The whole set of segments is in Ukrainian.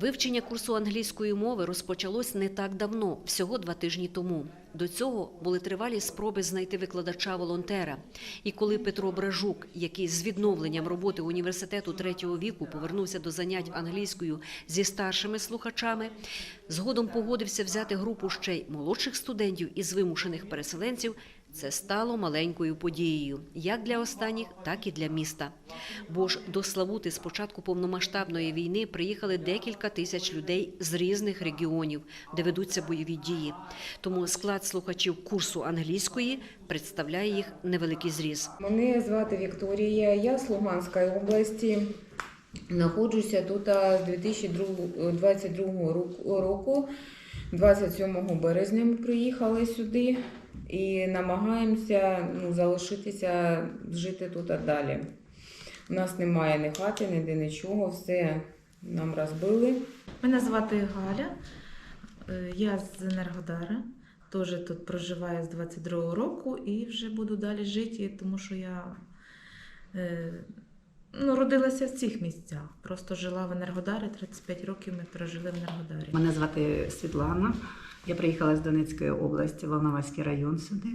Вивчення курсу англійської мови розпочалось не так давно, всього два тижні тому. До цього були тривалі спроби знайти викладача-волонтера. І коли Петро Бражук, який з відновленням роботи університету третього віку повернувся до занять англійською зі старшими слухачами, згодом погодився взяти групу ще й молодших студентів із вимушених переселенців, це стало маленькою подією як для останніх, так і для міста. Бо ж до Славути з початку повномасштабної війни приїхали декілька тисяч людей з різних регіонів, де ведуться бойові дії. Тому склад слухачів курсу англійської представляє їх невеликий зріз. Мене звати Вікторія, я з Луганської області. Знаходжуся тут з 2022 року- року. 27 березня ми приїхали сюди і намагаємося ну, залишитися, жити тут далі. У нас немає ні хати, ніде нічого, все нам розбили. Мене звати Галя, е, я з Енергодара. Теж тут проживаю з 22-го року і вже буду далі жити, тому що я е, ну, родилася в цих місцях. Просто жила в Енергодарі, 35 років ми прожили в Енергодарі. Мене звати Світлана. Я приїхала з Донецької області, Волноваський район сюди.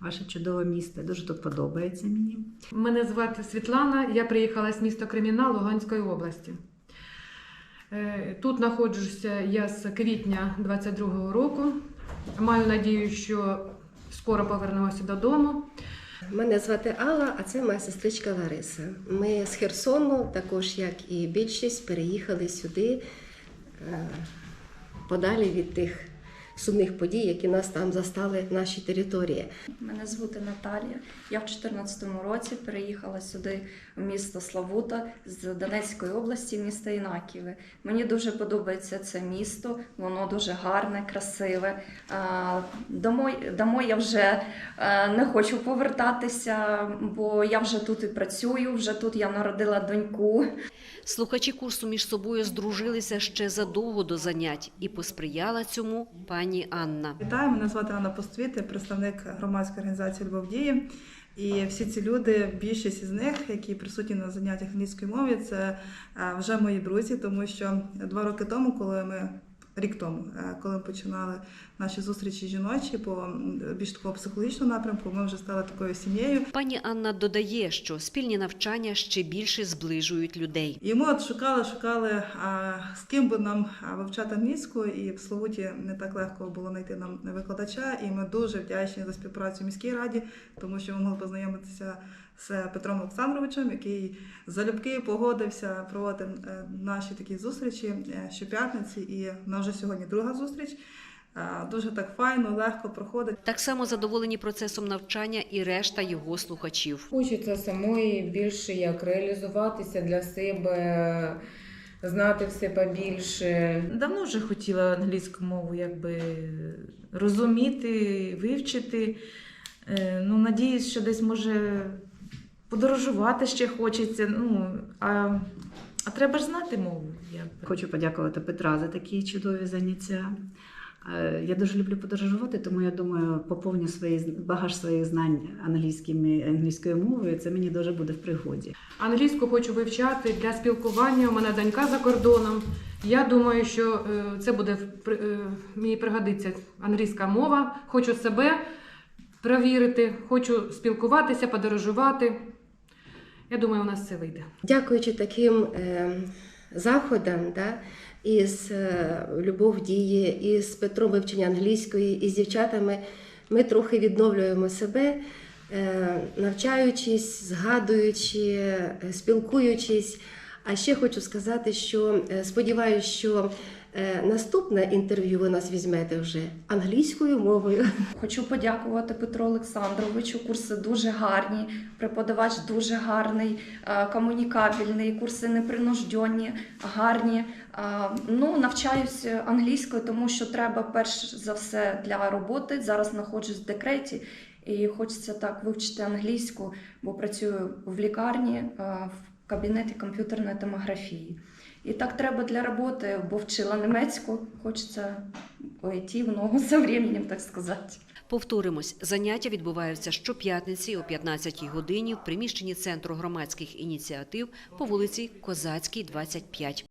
Ваше чудове місто. Дуже тут подобається мені. Мене звати Світлана, я приїхала з міста Креміна Луганської області. Е, Тут знаходжуся я з квітня 22-го року. Маю надію, що скоро повернемося додому. Мене звати Алла, а це моя сестричка Лариса. Ми з Херсону, також як і більшість, переїхали сюди е, подалі від тих сумних подій, які нас там застали в нашій території. Мене звати Наталія. Я в 2014 році переїхала сюди в місто Славута з Донецької області, міста Інаківе. Мені дуже подобається це місто, воно дуже гарне, красиве. Домой, домой я вже не хочу повертатися, бо я вже тут і працюю, вже тут я народила доньку. Слухачі курсу між собою здружилися ще задовго до занять, і посприяла цьому пані Анна. Вітаю, мене звати Анна Поствіт, я представник громадської організації Львов дії». І всі ці люди, більшість із них, які присутні на заняттях англійської мови, це е, вже мої друзі, тому що два роки тому, коли ми рік тому, е, коли ми починали наші зустрічі жіночі по більш такого психологічного напрямку, ми вже стали такою сім'єю. Пані Анна додає, що спільні навчання ще більше зближують людей. І ми от шукали, шукали, з ким би нам вивчати англійську, і в Словуті не так легко було знайти нам викладача. І ми дуже вдячні за співпрацю в міській раді, тому що ми могли познайомитися з Петром Олександровичем, який залюбки погодився проводити е, наші такі зустрічі е, щоп'ятниці. І в нас вже сьогодні друга зустріч. Дуже так файно, легко проходить. Так само задоволені процесом навчання і решта його слухачів. Хочеться самої більше як реалізуватися для себе, знати все побільше. Давно вже хотіла англійську мову якби розуміти, вивчити. Е, Ну, надіюсь, що десь може подорожувати ще хочеться. Ну, а, а треба ж знати мову. Якби. Хочу подякувати Петра за такі чудові заняття. Е, Я дуже люблю подорожувати, тому я думаю, поповню свої багаж своїх знань англійськими англійською мовою. Це мені дуже буде в пригоді. Англійську хочу вивчати для спілкування. У мене донька за кордоном. Я думаю, що е, це буде е, мені пригодиться англійська мова. Хочу себе перевірити, хочу спілкуватися, подорожувати. Я думаю, у нас це вийде. Дякуючи таким е, заходам, да, із е, Любов дії, із Петром вивчення англійської, із дівчатами, ми трохи відновлюємо себе, е, навчаючись, згадуючи, е, спілкуючись. А ще хочу сказати, що е, сподіваюся, що е, наступне інтерв'ю ви нас візьмете вже англійською мовою. Хочу подякувати Петру Олександровичу. Курси дуже гарні, преподавач дуже гарний, е, комунікабельний, курси непринужденні, гарні. Ну, навчаюсь англійською, тому що треба перш за все для роботи. Зараз знаходжусь в декреті. І хочеться так вивчити англійську, бо працюю в лікарні е, в кабінеті комп'ютерної томографії. І так треба для роботи, бо вчила німецьку, хочеться пойти в ногу за временем, так сказати. Повторимось, заняття відбуваються щоп'ятниці о 15-й годині в приміщенні Центру громадських ініціатив по вулиці Козацькій, 25.